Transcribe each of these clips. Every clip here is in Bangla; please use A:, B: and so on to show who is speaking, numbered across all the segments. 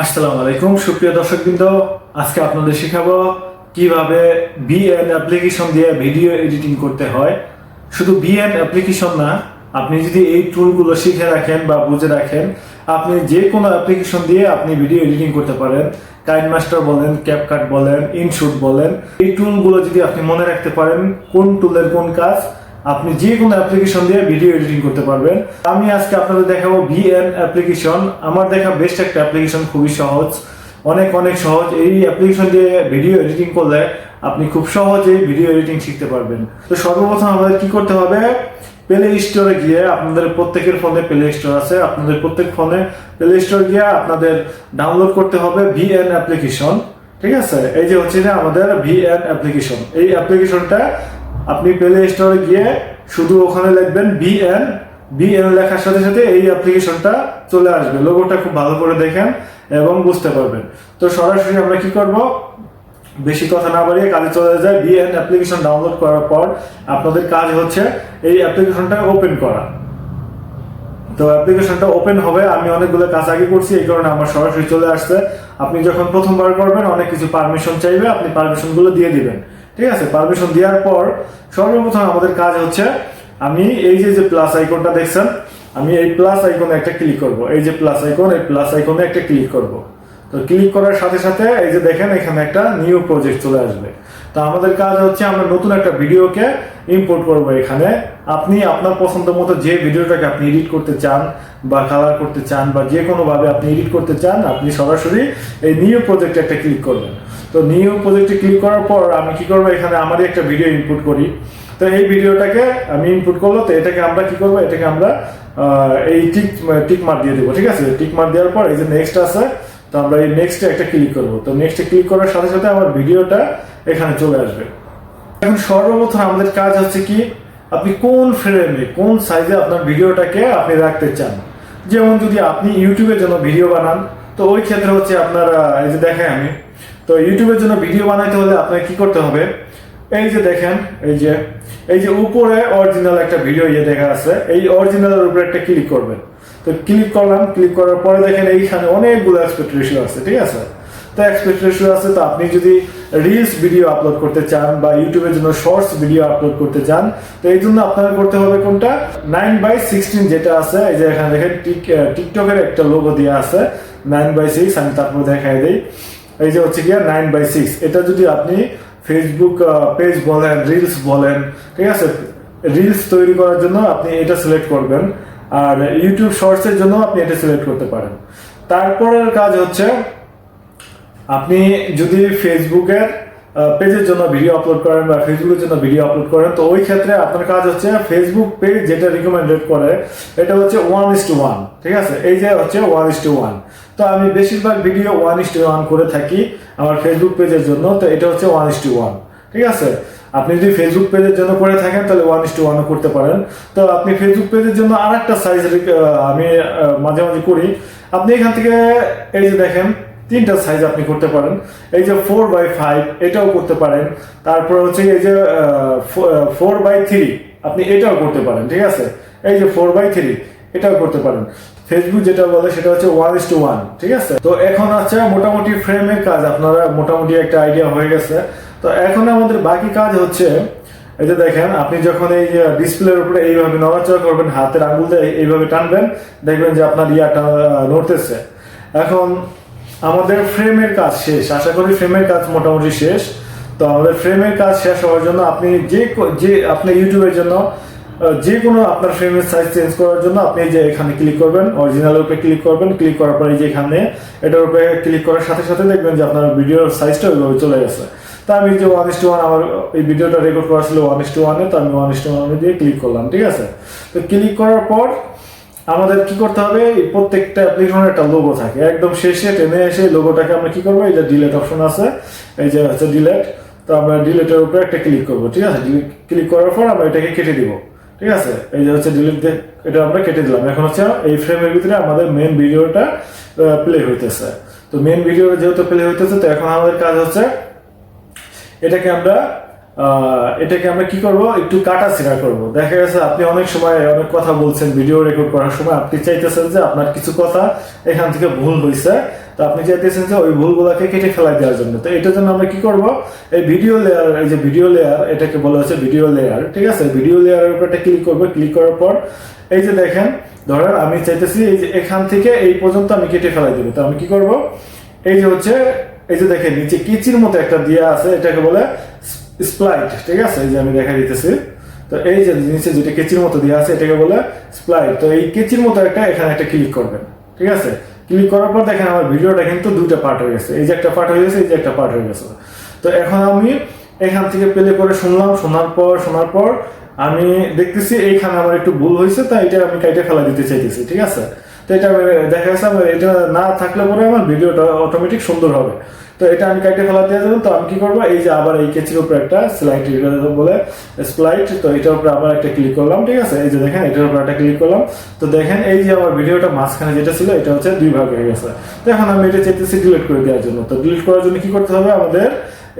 A: আসসালামু আলাইকুম, সুপ্রিয় দর্শকবৃন্দ। আজকে আপনাদের শেখাবো কীভাবে বিএন অ্যাপ্লিকেশন দিয়ে ভিডিও এডিটিং করতে হয়। শুধু বিএন অ্যাপ্লিকেশন না, আপনি যদি এই টুলগুলো শিখে রাখেন বা বুঝে রাখেন, আপনি যে কোনো অ্যাপ্লিকেশন দিয়ে আপনি ভিডিও এডিটিং করতে পারেন। কাইন মাস্টার বলেন ক্যাপকাট বলেন ইনশুট বলেন, এই টুলগুলো যদি আপনি মনে রাখতে পারেন, কোন টুলের কোন কাজ আপনি যে কোনো অ্যাপ্লিকেশন দিয়ে ভিডিও এডিটিং করতে পারবেন। আমি আজকে আপনাদের দেখাবো ভিএন অ্যাপ্লিকেশন আমার দেখা বেস্ট একটা অ্যাপ্লিকেশন খুবই সহজ। অনেক অনেক সহজ। এই অ্যাপ্লিকেশন দিয়ে ভিডিও এডিটিং করলে আপনি খুব সহজেই ভিডিও এডিটিং শিখতে পারবেন। তো সর্বপ্রথম আমাদের কি করতে হবে? প্লে স্টোরে গিয়ে আপনাদের প্রত্যেকের ফোনে প্লে স্টোর আছে। আপনাদের প্রত্যেক ফোনে প্লে স্টোর গিয়ে আপনাদের ডাউনলোড করতে হবে ভিএন অ্যাপ্লিকেশন ঠিক আছে? এই যে হচ্ছে যে আমাদের ভিএন অ্যাপ্লিকেশন এই অ্যাপ্লিকেশনটা আপনি প্লে স্টোরে গিয়ে শুধু ওখানে লিখবেন বিএন বিএন লেখার সাথে সাথে এই অ্যাপ্লিকেশনটা চলে আসবে। লোগোটা খুব ভালো করে দেখেন এবং বুঝতে পারবেন। তো সরাসরি আমরা কি করব? বেশি কথা না বাড়িয়ে কাজে চলে যায়। বিএন অ্যাপ্লিকেশন ডাউনলোড করার পর আপনাদের কাজ হচ্ছে এই অ্যাপ্লিকেশনটা ওপেন করা। তো অ্যাপ্লিকেশনটা ওপেন হবে। আমি অনেকগুলো কাজ আগে করছি, এই কারণে আমার সরাসরি চলে আসছে। আপনি যখন প্রথমবার করবেন, অনেক কিছু পারমিশন চাইবে, আপনি পারমিশনগুলো দিয়ে দিবেন। ঠিক আছে পারমিশন দেওয়ার পর সর্বপ্রথম আমাদের কাজ হচ্ছে, আমি এই যে যে প্লাস আইকনটা দেখছেন, আমি এই প্লাস আইকনে একটা ক্লিক করব। এই যে প্লাস আইকন এই প্লাস আইকনে একটা ক্লিক করব। তো ক্লিক করার সাথে সাথে এই যে দেখেন এখানে একটা নিউ প্রজেক্ট চলে আসবে। তো আমাদের কাজ হচ্ছে আমরা নতুন একটা ভিডিওকে ইম্পোর্ট করব এখানে। আপনি আপনার পছন্দ মতো যে ভিডিওটাকে আপনি এডিট করতে চান বা কালার করতে চান বা যে কোনোভাবে আপনি এডিট করতে চান, আপনি সরাসরি এই নিউ প্রজেক্টে একটা ক্লিক করবেন। তো নিউ প্রজেক্টে ক্লিক করার পর আমি কি করব? এখানে আমারই একটা ভিডিও ইনপুট করি। তো এই ভিডিওটাকে আমি ইনপুট করল তো এটাকে আমরা কি করব? এটাকে আমরা এই টিক টিক মার দিয়ে দেবো, ঠিক আছে? টিক মার দেওয়ার পর এই যে নেক্সট আছে তো আমরা এই নেক্সটে একটা ক্লিক করব। তো নেক্সটে ক্লিক করার সাথে সাথে আমার ভিডিওটা এখানে চলে আসবে। এখন সর্বপ্রথম আমাদের কাজ হচ্ছে কি, আপনি কোন ফ্রেমে কোন সাইজে আপনার ভিডিওটাকে আপনি রাখতে চান? যেমন যদি আপনি ইউটিউবের জন্য ভিডিও বানান, তো ওই ক্ষেত্রে হচ্ছে আপনার এই যে দেখেন আমি, তো ইউটিউবের জন্য ভিডিও বানাইতে হলে আপনাকে কি করতে হবে? এই যে দেখেন, এই যে এই যে উপরে অরিজিনাল একটা ভিডিও ইয়ে দেখা আছে, এই অরিজিনালের উপরে একটা ক্লিক করবেন। তো ক্লিক করলাম ক্লিক করার পরে দেখেন এইখানে অনেকগুলো এক্সপেক্ট রেশিও আছে, ঠিক আছে? তো এক্সপেক্ট রেশিও আছে তো আপনি যদি রিলস ভিডিও আপলোড করতে চান বা ইউটিউবের জন্য শর্টস ভিডিও আপলোড করতে চান, তো এই জন্য আপনার করতে হবে কোনটা? নাইন বাই সিক্সটিন যেটা আছে, এই যে এখানে দেখেন টিক টিকটকের একটা লোগো দেওয়া আছে নাইন বাই সিক্স আমি তারপর দেখাই দিই। এই যে হচ্ছে গিয়া নাইন বাই সিক্স এটা যদি আপনি ফেসবুক পেজ বলেন রিলস বলেন, ঠিক আছে? রিলস তৈরি করার জন্য আপনি এটা সিলেক্ট করবেন। আর ইউটিউব শর্টসের জন্য আপনি এটা সিলেক্ট করতে পারেন। তারপরের কাজ হচ্ছে, আপনি যদি ফেসবুকের পেজের জন্য ভিডিও আপলোড করেন বা ফেসবুকের জন্য ভিডিও আপলোড করেন, তো ওই ক্ষেত্রে আপনার কাজ হচ্ছে ফেসবুক পেজ যেটা রিকমেন্ডেড করে, এটা হচ্ছে ওয়ান ইস টু ওয়ান ঠিক আছে? এই যে হচ্ছে ওয়ান ইস টু ওয়ান তো আমি বেশিরভাগ video one is to one করে থাকি আমার ফেসবুক পেজের জন্য, তো এটা হচ্ছে ওয়ান ইস টু ওয়ান ঠিক আছে? আপনি যদি ফেসবুক পেজের জন্য করে থাকেন, তাহলে ওয়ান ইস টু ওয়ানও করতে পারেন। তো আপনি ফেসবুক পেজের জন্য আর একটা সাইজ আমি মাঝে মাঝে করি। আপনি এখান থেকে এই যে দেখেন, তিনটা সাইজ আপনি করতে পারেন। এই যে ফোর বাই ফাইভ এটাও করতে পারেন। তারপর হচ্ছে এই যে ফোর বাই থ্রি আপনি এটাও করতে পারেন, ঠিক আছে? এই যে ফোর বাই থ্রি এটাও করতে পারেন। ফেসবুক যেটা বলে, সেটা হচ্ছে ওয়ান ইস টু ওয়ান ঠিক আছে? তো এখন আছে মোটামুটি ফ্রেমের কাজ, আপনারা মোটামুটি একটা আইডিয়া হয়ে গেছে। তো এখন আমাদের বাকি কাজ হচ্ছে, এই যে দেখেন, আপনি যখন এই ডিসপ্লের উপরে এইভাবে নড়াচড়া করবেন, হাতের আঙুল দিয়ে এইভাবে টানবেন, দেখবেন যে আপনার ইয়াটা নড়তেছে। এখন আমাদের ফ্রেমের কাজ শেষ, আশা করি ফ্রেমের কাজ মোটামুটি শেষ। তো আমাদের ফ্রেমের কাজ শেষ হওয়ার জন্য আপনি যে যে আপনি ইউটিউবের জন্য যে কোনো আপনার ফ্রেমের সাইজ চেঞ্জ করার জন্য আপনি যে এখানে ক্লিক করবেন অরিজিনালের উপরে ক্লিক করবেন ক্লিক করার পরে যে এখানে, এটার উপরে ক্লিক করার সাথে সাথে দেখবেন যে আপনার ভিডিওর সাইজটা ওইভাবে চলে গেছে। তা আমি যে ওয়ান ইস টু ওয়ান আমার এই ভিডিওটা রেকর্ড করা ছিল ওয়ান ইস টু ওয়ানে তো আমি ওয়ান ইস টু ওয়ানে দিয়ে ক্লিক করলাম, ঠিক আছে? তো ক্লিক করার পর আমাদের কি করতে হবে? প্রত্যেকটা অ্যাপ্লিকেশনের একটা লোগো থাকে। একদম শেষে, টেনে এসে লোগোটাকে আমরা কি করব? এই যে ডিলেট অপশন আছে, এই যে হচ্ছে ডিলেট তো আমরা ডিলেটের উপরে একটা ক্লিক করব, ঠিক আছে? ক্লিক করার পর আমরা এটাকে কেটে দিব, ঠিক আছে? এই যে হচ্ছে ডিলিট এটা আমরা কেটে দিলাম। এখন হচ্ছে এই ফ্রেমের ভিতরে আমাদের মেন ভিডিওটা প্লে হইতেছে। তো মেন ভিডিও যেহেতু প্লে হইতেছে, তো এখন আমাদের কাজ হচ্ছে এটাকে আমরা এটাকে আমরা কি করব? একটু কাটা ছিঁড়া করব। দেখা গেছে আপনি অনেক সময় অনেক কথা বলছেন, ভিডিও রেকর্ড করার সময়। আপনি চাইতেছেন যে আপনার কিছু কথা এখান থেকে ভুল হয়েছে তো আপনি চাইতেছেন যে ওই ভুলগুলোকে কেটে ফেলা দেওয়ার জন্য। তো এটার জন্য আমরা কি করব? এই ভিডিও লেয়ার এই যে ভিডিও লেয়ার এটাকে বলা হচ্ছে ভিডিও লেয়ার ঠিক আছে? ভিডিও লেয়ারের উপর একটা ক্লিক করব। ক্লিক করার পর, এই যে দেখেন, ধরেন আমি চাইতেছি এই যে এখান থেকে এই পর্যন্ত আমি কেটে ফেলাই দেবো। তো আমি কি করব? এই যে হচ্ছে এই যে দেখেন, নিচে কিচির মতো একটা দিয়া আছে, এটাকে বলে স্প্লাইট, ঠিক আছে? এই যে আমি দেখা দিতেছি। তো এই যে নিচে যেটা কেচির মতো দেওয়া আছে, এটাকে বলে স্প্লাইট। তো এই কেচির মতো একটা, এখানে একটা ক্লিক করবেন, ঠিক আছে? ক্লিক করার পর দেখেন, আমার ভিডিওটা কিন্তু দুইটা পার্ট হয়ে গেছে। এই যে একটা পার্ট হয়ে গেছে, এই যে একটা পার্ট হয়ে গেছে। তো এখন আমি এখান থেকে প্লে করে শুনলাম, শোনার পর শোনার পর আমি দেখতেছি, এইখানে আমার একটু ভুল হয়েছে, তাই এটা আমি কাইটে ফেলা দিতে চাইতেছি, ঠিক আছে? তো এটা দেখা আমার এটা না থাকলে পরে আমার ভিডিওটা অটোমেটিক সুন্দর হবে। তো এটা আমি কাইটে ফেলা দিয়ে দেবো, তো আমি কি করব, এই যে আবার এই কেচির উপর একটা স্লাইড বলে স্প্লাইট তো এটার উপরে আবার একটা ক্লিক করলাম, ঠিক আছে? এই যে দেখেন, এটার উপর একটা ক্লিক করলাম। তো দেখেন, এই যে আমার ভিডিওটা মাঝখানে যেটা ছিল, এটা হচ্ছে দুই ভাগ হয়ে গেছে। তো এখন আমি এটা চাইতেছি ডিলিট করে দেওয়ার জন্য। তো ডিলিট করার জন্য কি করতে হবে? আমাদের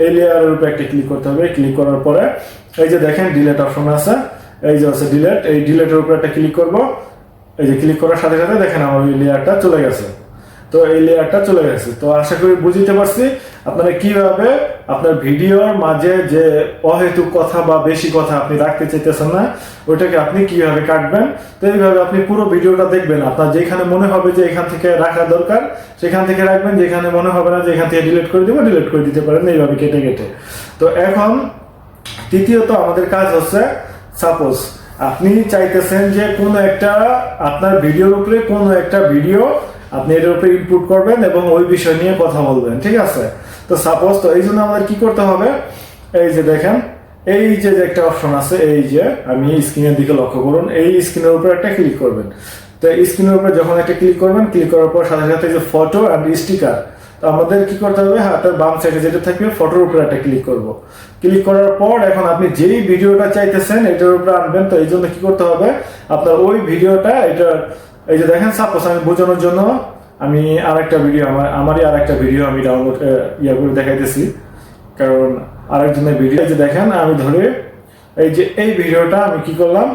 A: এই লেয়ারের উপরে একটা ক্লিক করতে হবে। ক্লিক করার পরে, এই যে দেখেন ডিলেট অপশন আছে। এই যে আছে ডিলেট এই ডিলেটের উপরে একটা ক্লিক করব। এই যে ক্লিক করার সাথে সাথে দেখেন আমার এই লেয়ারটা চলে গেছে। তো এই লেয়ারটা চলে গেছে। তো আশা করি বুঝতে পারছি আপনারা কীভাবে আপনার ভিডিওর মাঝে যে অহেতুক কথা বা বেশি কথা আপনি রাখতে চাইতেছেন না, ওইটাকে আপনি কীভাবে কাটবেন, তো এইভাবে আপনি পুরো ভিডিওটা দেখবেন। আপনার যেখানে মনে হবে যে এখান থেকে রাখা দরকার, সেখান থেকে রাখবেন। যেখানে মনে হবে না যে এখান থেকে ডিলিট করে দেবো ডিলিট করে দিতে পারেন এইভাবে কেটে কেটে। তো এখন তৃতীয়ত আমাদের কাজ হচ্ছে সাপোজ আপনি চাইতেছেন যে কোনো একটা আপনার ভিডিওর উপরে কোনো একটা ভিডিও আপনি এটার উপরে ইনপুট করবেন এবং ওই বিষয় নিয়ে কথা বলবেন, ঠিক আছে? তো সাপোজ তো এই জন্য আমাদের কি করতে হবে? এই যে দেখেন, এই যে একটা অপশন আছে, এই যে আমি স্ক্রিনের দিকে লক্ষ্য করুন, এই স্ক্রিনের উপরে একটা ক্লিক করবেন। তো স্ক্রিনের উপরে যখন একটা ক্লিক করবেন ক্লিক করার পর সাথে সাথে যে ফটো অ্যান্ড স্টিকার তো আমাদের কি করতে হবে? হাতের বাম সাইডে যেটা থাকবে ফটোর উপরে একটা ক্লিক করব। ক্লিক করার পর এখন আপনি যেই ভিডিওটা চাইতেছেন, এটার উপরে আনবেন। তো এই জন্য কি করতে হবে? আপনার ওই ভিডিওটা, এটা, এই যে দেখেন সাপোজ আমি বোঝানোর জন্য আমি আরেকটা ভিডিও আমার, আমারই আরেকটা ভিডিও আমি ডাউনলোড ইয়া করে দেখাইতেছি। কারণ আরেকজনের ভিডিও যে দেখেন, আমি ধরে এই যে এই ভিডিওটা আমি কি করলাম?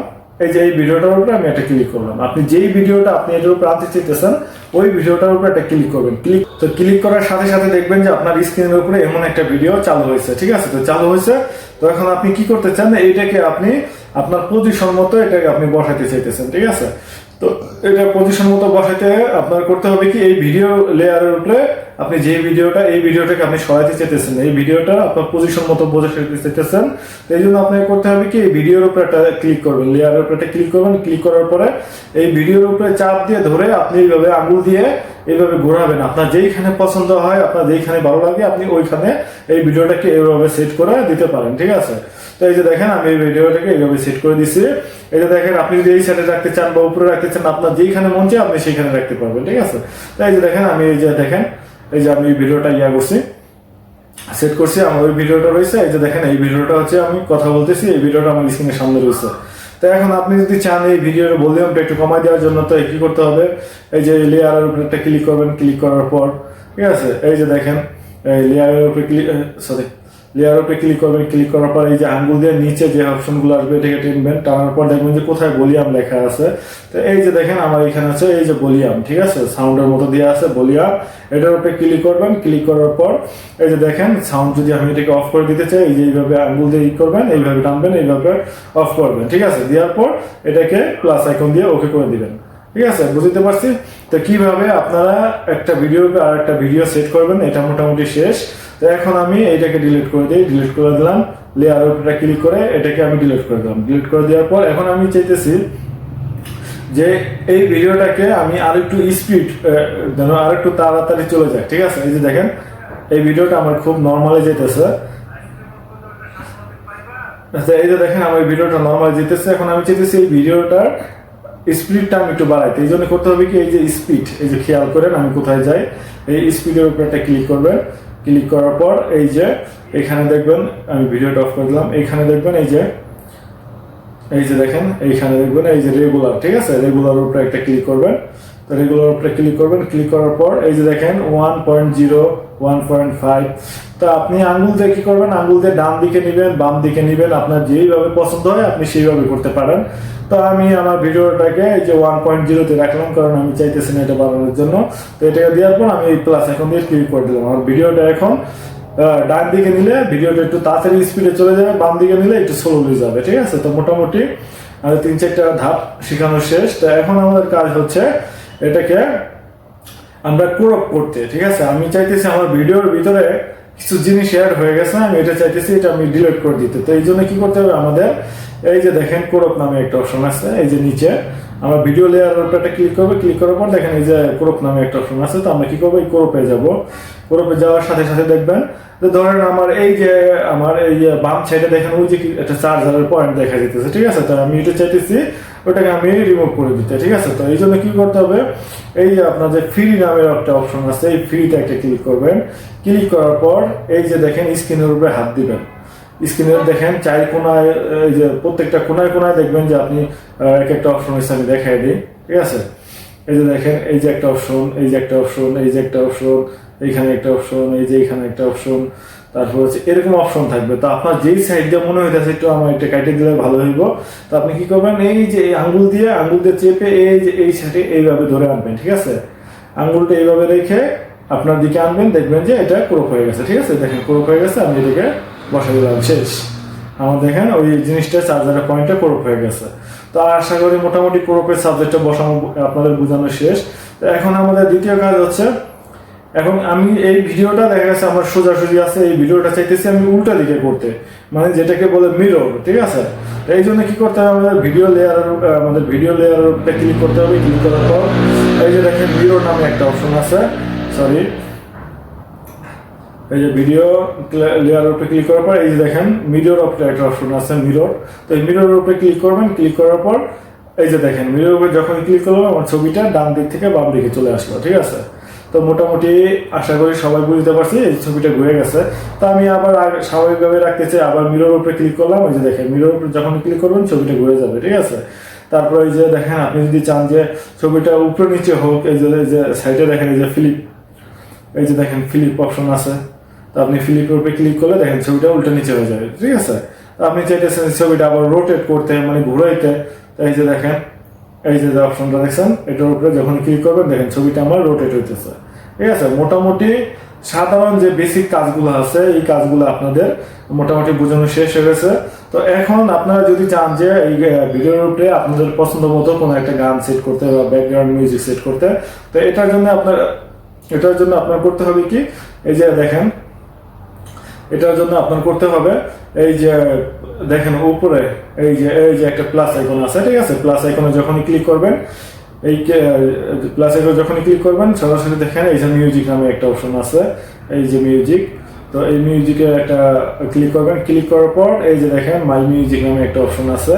A: এই যে এই ভিডিওটার উপরে আমি একটা ক্লিক করলাম। আপনি যেই ভিডিওটা আপনি এটার উপরে আনতে চাইতেছেন ওই ভিডিওটার উপরে একটা ক্লিক করবেন। ক্লিক তো ক্লিক করার সাথে সাথে দেখবেন যে আপনার স্ক্রিনের উপরে এমন একটা ভিডিও চালু হয়েছে, ঠিক আছে? তো চালু হয়েছে। তো এখন আপনি কি করতে চান? এইটাকে আপনি আপনার পজিশন মতো এটাকে আপনি বসাতে চাইতেছেন, ঠিক আছে? তো এটা পজিশন মতো বসাতে আপনার করতে হবে কি, এই ভিডিও লেয়ারের উপরে আপনি যে ভিডিওটা এই ভিডিওটাকে আপনি সরাইতে চাইতেছেন, এই ভিডিওটা আপনার পজিশন মতো বসাইতে চাইতেছেন। এই জন্য আপনাকে করতে হবে কি, এই ভিডিওর উপরে একটা ক্লিক করবেন লেয়ারের উপরে ক্লিক করবেন ক্লিক করার পরে এই ভিডিওর উপরে চাপ দিয়ে ধরে আপনি এইভাবে আঙুল দিয়ে এইভাবে ঘোরাবেন। আপনার যেইখানে পছন্দ হয়, আপনার যেইখানে ভালো লাগে, আপনি ওইখানে এই ভিডিওটাকে এইভাবে সেট করে দিতে পারেন, ঠিক আছে? তো এই যে দেখেন, আমি এই ভিডিওটাকে এইভাবে সেট করে দিচ্ছি এই যে দেখেন, আপনি যদি এই সাইডে রাখতে চান বা উপরে রাখতে চান, আপনার যেইখানে মন চায়, আপনি সেইখানে রাখতে পারবেন, ঠিক আছে? তো এই যে দেখেন, আমি এই যে দেখেন, এই যে আমি ভিডিওটা ইয়া করছি সেট করছি, আমার ওই ভিডিওটা রয়েছে। এই যে দেখেন, এই ভিডিওটা হচ্ছে আমি কথা বলতেছি, এই ভিডিওটা আমার স্ক্রিনের সামনে রয়েছে। তো এখন আপনি যদি চান এই ভিডিওর ভলিউমটা একটু কমায় দেওয়ার জন্য, তো কি করতে হবে? এই যে লেয়ারের উপরে একটা ক্লিক করবেন ক্লিক করার পর, ঠিক আছে? এই যে দেখেন, এই লেয়ারের উপরে ক্লিক সরি লেয়ার ক্লিক করবেন ক্লিক করার পর এই যে আঙ্গুল দিয়ে নিচে যে অপশনগুলো আসবে, এটাকে টেনবেন টানার পর দেখবেন যে কোথায় ভলিউম লেখা আছে। তো এই যে দেখেন আমার এখানে আছে এই যে বলিয়াম ঠিক আছে? সাউন্ডের মতো দেওয়া আছে বলিয়াম এটার উপরে ক্লিক করবেন ক্লিক করার পর এই যে দেখেন সাউন্ড যদি আমি এটাকে অফ করে দিতে চাই, এই যে এইভাবে আঙ্গুল দিয়ে ই করবেন, এইভাবে টানবেন, এইভাবে অফ করবেন, ঠিক আছে? দেওয়ার পর এটাকে প্লাস আইকন দিয়ে ওকে করে দিবেন। ঠিক আছে, বুঝতে পারছি? তো কীভাবে আপনারা একটা ভিডিও আর একটা ভিডিও সেট করবেন, এটা মোটামুটি শেষ। তো এখন আমি এইটাকে ডিলিট করে দিই ডিলিট করে দিলাম লেয়ার উপরে ক্লিক করে এটাকে আমি ডিলিট করে দিলাম। ডিলিট করে দেওয়ার পর এখন আমি চাইতেছি যে এই ভিডিওটাকে আমি আরেকটু স্পিড যেন আরেকটু তাড়াতাড়ি চলে যায়। ঠিক আছে? এই যে দেখেন, এই ভিডিওটা আমার খুব নর্মালি যেতেছে আচ্ছা এই যে দেখেন, আমার ভিডিওটা নর্মাল যেতেছে এখন আমি চাইতেছি এই ভিডিওটার স্পিডটা আমি একটু বাড়াইতে। এই জন্য করতে হবে কি, এই যে স্পিড এই যে খেয়াল করেন আমি কোথায় যাই, এই স্পিডের উপরে একটা ক্লিক করবেন। ক্লিক করার পর এই যে এখানে দেখবেন, আমি ভিডিওটা অফ করে দিলাম। এখানে দেখবেন এই যে এই যে দেখেন, এইখানে দেখবেন এই যে রেগুলার ঠিক আছে? রেগুলার উপরে একটা ক্লিক করবেন। তো এগুলোর উপরে ক্লিক করবেন। ক্লিক করার পর এই যে দেখেন one point zero one point five তো আপনি আঙ্গুল দিয়ে কি করবেন? আঙ্গুল দিয়ে ডান দিকে নেবেন, বাম দিকে নেবেন। আপনার যেইভাবে পছন্দ হয়, আপনি সেইভাবে করতে পারেন। তো আমি আমার ভিডিওটাকে এই যে ওয়ান পয়েন্ট জিরোতে রাখলাম, কারণ আমি চাইতেছি না এটা বাড়ানোর জন্য। তো এটাকে দেওয়ার পর আমি এই প্লাস এখন দিয়ে ক্লিক করে দিলাম। আমার ভিডিওটা এখন ডান দিকে নিলে ভিডিওটা একটু তাড়াতাড়ি স্পিডে চলে যাবে, বাম দিকে নিলে একটু স্লোলি যাবে, ঠিক আছে? তো মোটামুটি আমাদের তিন চারটা ধাপ শেখানো শেষ। তো এখন আমাদের কাজ হচ্ছে এটাকে আমরা ক্রপ করতে, ঠিক আছে? আমি চাইতেছি আমার ভিডিওর ভিতরে কিছু জিনিস অ্যাড হয়ে গেছে, আমি এটা চাইতেছি, এটা আমি ডিলিট করে দিতে। তো এই জন্য কি করতে হবে আমাদের? এই যে দেখেন ক্রপ নামে একটা অপশন আছে, এই যে নিচে। আমরা ভিডিও লেয়ার উপরে ক্লিক করব ক্লিক করার পর দেখেন এই যে ক্রপ নামে একটা অপশন আছে, তো আমরা কি করব? এই ক্রপে যাব। ক্রপে যাওয়ার সাথে সাথে দেখবেন যে ধরেন আমার এই যে, আমার এই যে বাম সাইডে দেখেন, ওই যে একটা চার্জারের পয়েন্ট দেখা যেতেছে ঠিক আছে? তো আমি এটা চাইতেছি ওটাকে আমি রিমুভ করে দিতে, ঠিক আছে? তো এই জন্য কি করতে হবে? এই যে আপনার যে ফ্রি নামের একটা অপশন আছে, এই ফ্রিতে একটা ক্লিক করবেন। ক্লিক করার পর এই যে দেখেন স্ক্রিনের উপরে হাত দিবেন। স্ক্রিনে দেখেন চার কোনায়, এই যে প্রত্যেকটা কোনায় কোনায় দেখবেন যে আপনি এক একটা অপশন হিসেবে দেখাই দিই, ঠিক আছে? এই যে দেখেন, এই যে একটা অপশন এই যে একটা অপশন এই যে একটা অপশন এইখানে একটা অপশন এই যে এখানে একটা অপশন তারপর হচ্ছে এরকম অপশন থাকবে। তো আপনার যেই সাইড দিয়ে মনে হইতেছে একটু আমার এটা কাটে দিলে ভালো হইব, তো আপনি কি করবেন? এই যে এই আঙ্গুল দিয়ে আঙ্গুল দিয়ে চেপে এই যে এই সাইডে এইভাবে ধরে আনবেন, ঠিক আছে? আঙ্গুলটা এইভাবে রেখে আপনার দিকে আনবেন, দেখবেন যে এটা ক্রপ হয়ে গেছে, ঠিক আছে? দেখেন ক্রপ হয়ে গেছে, আমি এটাকে বসাই দিলাম, শেষ। আমার দেখেন ওই জিনিসটা চার্জারের পয়েন্টটা ক্রপ হয়ে গেছে। তো আশা করি মোটামুটি ক্রপের সাবজেক্টটা বসানো, আপনাদের বোঝানো শেষ। তো এখন আমাদের দ্বিতীয় কাজ হচ্ছে এখন আমি এই ভিডিওটা দেখা গেছে আমার সোজাসুজি আছে, এই ভিডিওটা চাইতেছি আমি উল্টা দিকে করতে। মানে যেটাকে বলে মিরর ঠিক আছে? এই জন্য কি করতে হবে আমাদের ভিডিও লেয়ার আমাদের ভিডিও লেয়ার ক্লিক করতে হবে ক্লিক করার পর, এই যে দেখেন মিরর নামে একটা অপশন আছে সরি এই যে ভিডিও লেয়ার উপরে ক্লিক করার পর, এই যে দেখেন মিরর উপরে একটা অপশন আছে মিরর তো এই মিরর উপরে ক্লিক করবেন ক্লিক করার পর, এই যে দেখেন মিরর উপরে যখন ক্লিক করলাম আমার ছবিটা ডান দিক থেকে বাম দিকে চলে আসলো, ঠিক আছে? তো মোটামুটি আশা করি সবাই বুঝতে পারছি ছবিটা ঘুরে গেছে। তো আমি আবার স্বাভাবিকভাবে রাখতে চাই আবার মিরর উপরে ক্লিক করলাম, ওই যে দেখেন মিরর উপরে যখন ক্লিক করবেন ছবিটা ঘুরে যাবে, ঠিক আছে? তারপর এই যে দেখেন, আপনি যদি চান যে ছবিটা উপরে নিচে হোক, এই যে যে সাইডে দেখেন, এই যে ফিলিপ এই যে দেখেন ফিলিপ অপশন আছে। তো আপনি ফিলিপের উপরে ক্লিক করলে দেখেন ছবিটা উল্টো নিচে হয়ে যাবে, ঠিক আছে? আপনি চাইতেছেন ছবিটা আবার রোটেট করতে মানে ঘুরাইতে এই যে দেখেন এই যে অপশনটা দেখছেন, এটার উপরে যখন ক্লিক করবেন, দেখেন ছবিটা আমার রোটেট হইতেছে। ঠিক আছে? মোটামুটি সাধারণ যে বেসিক কাজগুলো আছে, এই কাজগুলো আপনাদের মোটামুটি বোঝানো শেষ হয়ে গেছে। তো এখন আপনারা যদি চান যে এই ভিডিওর উপরে আপনাদের পছন্দ মতো কোনো একটা গান সেট করতে বা ব্যাকগ্রাউন্ড মিউজিক সেট করতে, তো এটার জন্য আপনার, এটার জন্য আপনার করতে হবে কি? এই যে দেখেন, এটার জন্য আপনার করতে হবে, এই যে দেখেন উপরে, এই যে এই যে একটা প্লাস আইকন আছে, ঠিক আছে? প্লাস আইকনে যখনই ক্লিক করবেন, এই প্লাস আইকনে যখনই ক্লিক করবেন, সরাসরি দেখেন এই যে মিউজিক নামে একটা অপশন আছে, এই যে মিউজিক তো এই মিউজিকে একটা ক্লিক করবেন ক্লিক করার পর এই যে দেখেন মাই মিউজিক নামে একটা অপশন আছে,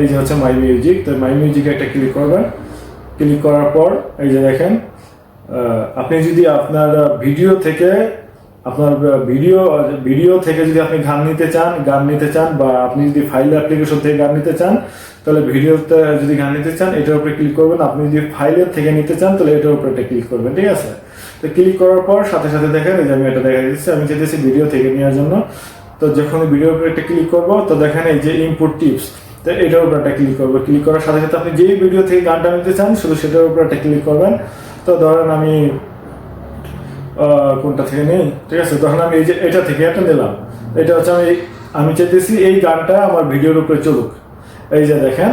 A: এই যে হচ্ছে মাই মিউজিক তো মাই মিউজিকে একটা ক্লিক করবেন ক্লিক করার পর এই যে দেখেন আপনি যদি আপনার ভিডিও থেকে আপনার ভিডিও ভিডিও থেকে যদি আপনি গান নিতে চান, গান নিতে চান বা আপনি যদি ফাইল অ্যাপ্লিকেশন থেকে গান নিতে চান, তাহলে ভিডিওতে যদি গান নিতে চান, এটার উপরে ক্লিক করবেন। আপনি যদি ফাইলের থেকে নিতে চান, তাহলে এটার উপরে একটা ক্লিক করবেন, ঠিক আছে? তো ক্লিক করার পর সাথে সাথে দেখেন, এই যে আমি এটা দেখা দিচ্ছি, আমি চাইতেছি ভিডিও থেকে নেওয়ার জন্য। তো যখন ভিডিওর উপরে একটা ক্লিক করব, তো দেখেন এই যে ইনপুট টিপস তো এটার উপর একটা ক্লিক করব। ক্লিক করার সাথে সাথে আপনি যেই ভিডিও থেকে গানটা নিতে চান, শুধু সেটার উপর একটা ক্লিক করবেন। তো ধরেন আমি কোনটা থেকে নেই? ঠিক আছে, তখন আমি এই যে এটা থেকে একটা নিলাম। এটা হচ্ছে আমি আমি চাইতেছি এই গানটা আমার ভিডিওর উপরে চলুক। এই যে দেখেন,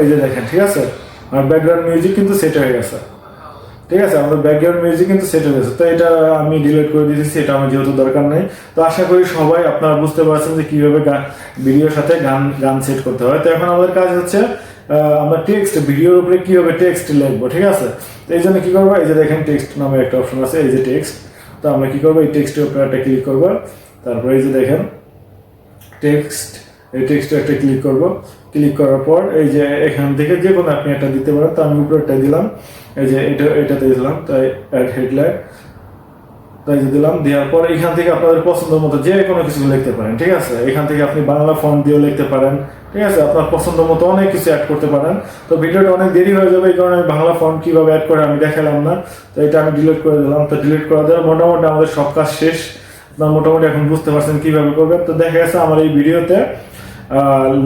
A: এই যে দেখেন, ঠিক আছে? আমার ব্যাকগ্রাউন্ড মিউজিক কিন্তু সেট হয়ে গেছে। ঠিক আছে, আমাদের ব্যাকগ্রাউন্ড মিউজিক কিন্তু সেট হয়ে গেছে। তো এটা আমি ডিলিট করে দিয়েছি, এটা আমার যেহেতু দরকার নেই। তো আশা করি সবাই আপনারা বুঝতে পারছেন যে কীভাবে গান ভিডিওর সাথে গান গান সেট করতে হয়। তো এখন আমাদের কাজ হচ্ছে আমরা টেক্সট ভিডিওর উপরে কীভাবে টেক্সট লিখব, ঠিক আছে? তো এই জন্য কি করব? এই যে দেখেন টেক্সট নামে একটা অপশন আছে, এই যে টেক্সট তো আমরা কি করব? এই টেক্সটের উপরে একটা ক্লিক করব। তারপরে এই যে দেখেন টেক্সট এই টেক্সটে একটা ক্লিক করব। ক্লিক করার পর এই যে এখান থেকে যে কোনো আপনি একটা দিতে পারেন, তো আমি উপরেরটা দিলাম। এই যে এটা, এটাতে দিলাম, তাই অ্যাড হেডলাইন তাই যে দিলাম, দেওয়ার পর এখান থেকে আপনাদের পছন্দ মতো যে কোনো কিছু লিখতে পারেন, ঠিক আছে? এখান থেকে আপনি বাংলা ফর্ম দিয়েও লিখতে পারেন ঠিক আছে, আপনার পছন্দ মতো অনেক কিছু অ্যাড করতে পারেন। তো ভিডিওটা অনেক দেরি হয়ে যাবে, এই কারণে আমি বাংলা ফর্ম কীভাবে অ্যাড করে আমি দেখালাম না। তো এটা আমি ডিলিট করে দিলাম। তো ডিলিট করে দেওয়ার মোটামুটি আমাদের সব কাজ শেষ। আপনারা মোটামুটি এখন বুঝতে পারছেন কীভাবে করবেন। তো দেখা গেছে আমার এই ভিডিওতে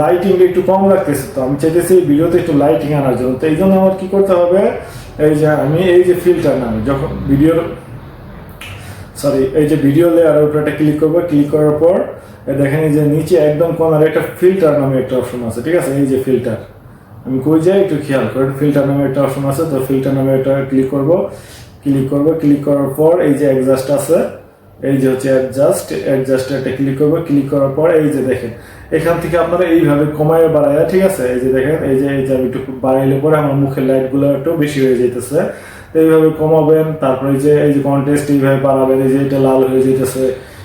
A: লাইটিং একটু কম লাগতেছে। তো আমি চাইতেছি এই ভিডিওতে একটু লাইটিং আনার জন্য। তো এই জন্য আমার কী করতে হবে, এই যে আমি, এই যে ফিল্টার নামে, যখন ভিডিওর সরি এই যে ভিডিও লেয়ার উপরে একটা ক্লিক করব ক্লিক করার পর দেখেন এই যে নিচে একদম কর্নারে একটা ফিল্টার নামে একটা অপশন আছে, ঠিক আছে? এই যে ফিল্টার আমি কই যাই, একটু খেয়াল করেন ফিল্টার নামে একটা অপশন আছে, তো ফিল্টার নামে একটা ক্লিক করব ক্লিক করব ক্লিক করার পর এই যে অ্যাডজাস্ট আছে, এই যে হচ্ছে অ্যাডজাস্ট অ্যাডজাস্ট একটা ক্লিক করব ক্লিক করার পর এই যে দেখেন, এখান থেকে আপনারা এইভাবে কমায় বাড়ায় ঠিক আছে? এই যে দেখেন, এই যে এই যে আমি একটু বাড়াইলে পরে আমার মুখের লাইটগুলো একটু বেশি হয়ে যেতেছে এইভাবে কমাবেন, তারপরে যে, এই যে কন্টেস্ট এইভাবে বাড়াবেন, এই যে এটা লাল হয়ে যেতেছে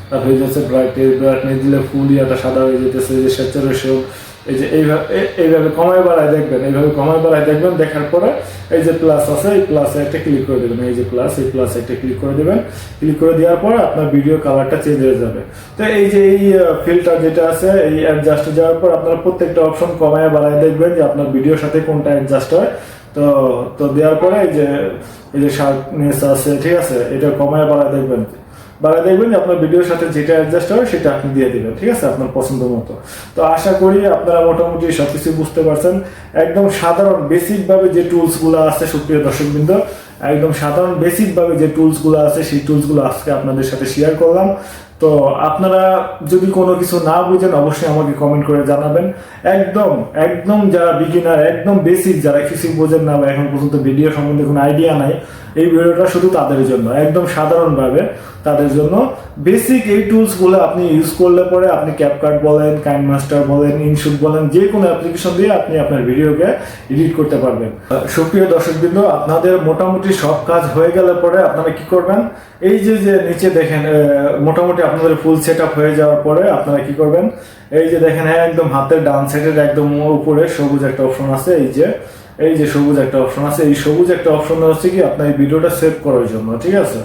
A: তারপরে হয়ে যাচ্ছে ব্রাইটনেস ব্রাইটনেস দিলে ফুল ইয়াটা সাদা হয়ে যেতেছে যে স্যাচুরেশন এই যে এইভাবে এইভাবে কমায় বাড়ায় দেখবেন, এইভাবে কমায় বাড়ায় দেখবেন, দেখার পরে এই যে প্লাস আছে, এই প্লাসে একটা ক্লিক করে দেবেন, এই যে প্লাস এই প্লাসে একটা ক্লিক করে দেবেন ক্লিক করে দেওয়ার পরে আপনার ভিডিও কালারটা চেঞ্জ হয়ে যাবে। তো এই যে এই ফিল্টার যেটা আছে, এই অ্যাডজাস্টে যাওয়ার পর আপনারা প্রত্যেকটা অপশন কমায় বাড়ায় দেখবেন যে আপনার ভিডিওর সাথে কোনটা অ্যাডজাস্ট হয়। তো তো দেওয়ার পরে এই যে এই যে শার্পনেস আছে, ঠিক আছে? এটা কমায় বাড়ায় দেখবেন। বাড়ায় দেখবেন আপনার ভিডিওর সাথে যেটা অ্যাডজাস্ট হবে সেটা আপনি দিয়ে দেবেন, ঠিক আছে? আপনার পছন্দ মতো। তো আশা করি আপনারা মোটামুটি সবকিছু বুঝতে পারছেন। একদম সাধারণ বেসিকভাবে যে টুলসগুলো আছে, সুপ্রিয় দর্শকবৃন্দ, একদম সাধারণ বেসিকভাবে যে টুলসগুলো আছে, সেই টুলসগুলো আজকে আপনাদের সাথে শেয়ার করলাম। তো আপনারা যদি কোনো কিছু না বুঝেন, অবশ্যই আমাকে কমেন্ট করে জানাবেন। একদম একদম যারা বিগিনার একদম বেসিক যারা কিছু বোঝেন না বা এখন পর্যন্ত ভিডিও সম্বন্ধে কোনো আইডিয়া নাই এই ভিডিওটা শুধু তাদের জন্য, একদম সাধারণভাবে তাদের জন্য। বেসিক এই টুলসগুলো আপনি ইউজ করলে পরে আপনি ক্যাপকাট বলেন কাইন মাস্টার বলেন ইনশুট বলেন, যে কোনো অ্যাপ্লিকেশন দিয়ে আপনি আপনার ভিডিওকে এডিট করতে পারবেন। সুপ্রিয় দর্শকবৃন্দ, আপনাদের মোটামুটি সব কাজ হয়ে গেলে পরে আপনারা কি করবেন? এই যে যে নিচে দেখেন মোটামুটি আপনাদের ফুল সেট হয়ে যাওয়ার পরে আপনারা কি করবেন? এই যে দেখেন হ্যাঁ একদম হাতের ডান সাইডের একদম উপরে সবুজ একটা অপশন আছে, এই যে। এই যে সবুজ একটা অপশন আছে, এই সবুজ একটা অপশন হচ্ছে কি, আপনার এই ভিডিওটা সেভ করার জন্য, ঠিক আছে?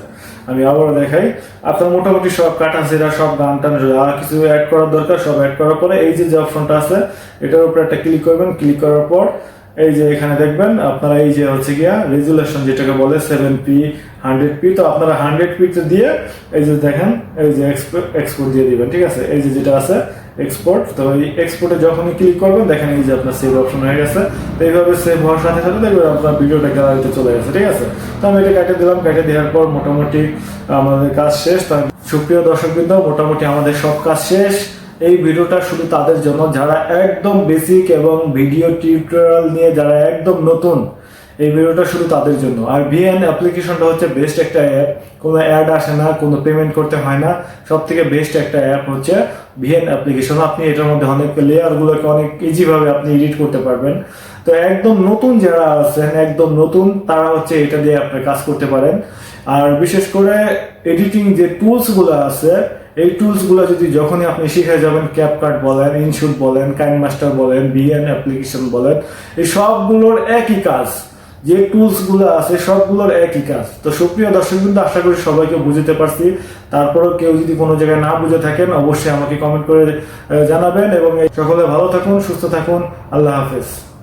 A: আমি আবার দেখাই, আপনার মোটামুটি সব কাটা সেরা সব গান টান, যা কিছু অ্যাড করার দরকার, সব অ্যাড করার পরে এই যে যে অপশনটা আছে, এটার উপরে একটা ক্লিক করবেন ক্লিক করার পর এই যে এখানে দেখবেন, আপনারা এই যে হচ্ছে গিয়া রেজুলেশন যেটাকে বলে সেভেন পি হান্ড্রেড পি তো আপনারা হান্ড্রেড পিতে দিয়ে এই যে দেখেন, এই যে এক্সপোর্ট দিয়ে দিবেন, ঠিক আছে? এই যে যেটা আছে এক্সপোর্ট তো এই এক্সপোর্টে যখনই ক্লিক করবেন, দেখেন এই যে আপনার সেভ অপশন হয়ে গেছে। তো এইভাবে সেভ হওয়ার সাথে সাথে দেখবেন আপনার ভিডিওটা গ্যালারিতে চলে গেছে, ঠিক আছে? তো আমি এটা কেটে দিলাম, কেটে দেওয়ার পর মোটামুটি আমাদের কাজ শেষ। তো সুপ্রিয় দর্শকবৃন্দ, মোটামুটি আমাদের সব কাজ শেষ। এই ভিডিওটা শুধু তাদের জন্য, যারা একদম বেসিক এবং ভিডিও টিউটোরিয়াল নিয়ে, যারা একদম নতুন এই ভিডিওটা শুধু তাদের জন্য। আর ভিএন অ্যাপ্লিকেশনটা হচ্ছে বেস্ট একটা অ্যাপ কোনো অ্যাড আসে না, কোনো পেমেন্ট করতে হয় না। সব থেকে বেস্ট একটা অ্যাপ হচ্ছে ভিএন অ্যাপ্লিকেশন। আপনি এটার মধ্যে অনেক লেয়ারগুলোকে অনেক ইজিভাবে আপনি এডিট করতে পারবেন। তো একদম নতুন যারা আছেন, একদম নতুন, তারা হচ্ছে এটা দিয়ে আপনি কাজ করতে পারেন। আর বিশেষ করে এডিটিং যে টুলসগুলো আছে, এই টুলসগুলো যদি যখনই আপনি শিখে যাবেন ক্যাপকাট বলেন ইনশুট বলেন কাইন মাস্টার বলেন, ভিএন অ্যাপ্লিকেশন বলেন, এই সবগুলোর একই কাজ। যে টুলসগুলো আছে, সবগুলোর একই কাজ। তো সুপ্রিয় দর্শক কিন্তু আশা করি সবাইকে বুঝতে পারছি। তারপরেও কেউ যদি কোনো জায়গায় না বুঝে থাকেন, অবশ্যই আমাকে কমেন্ট করে জানাবেন। এবং সকলে ভালো থাকুন, সুস্থ থাকুন। আল্লাহ হাফেজ।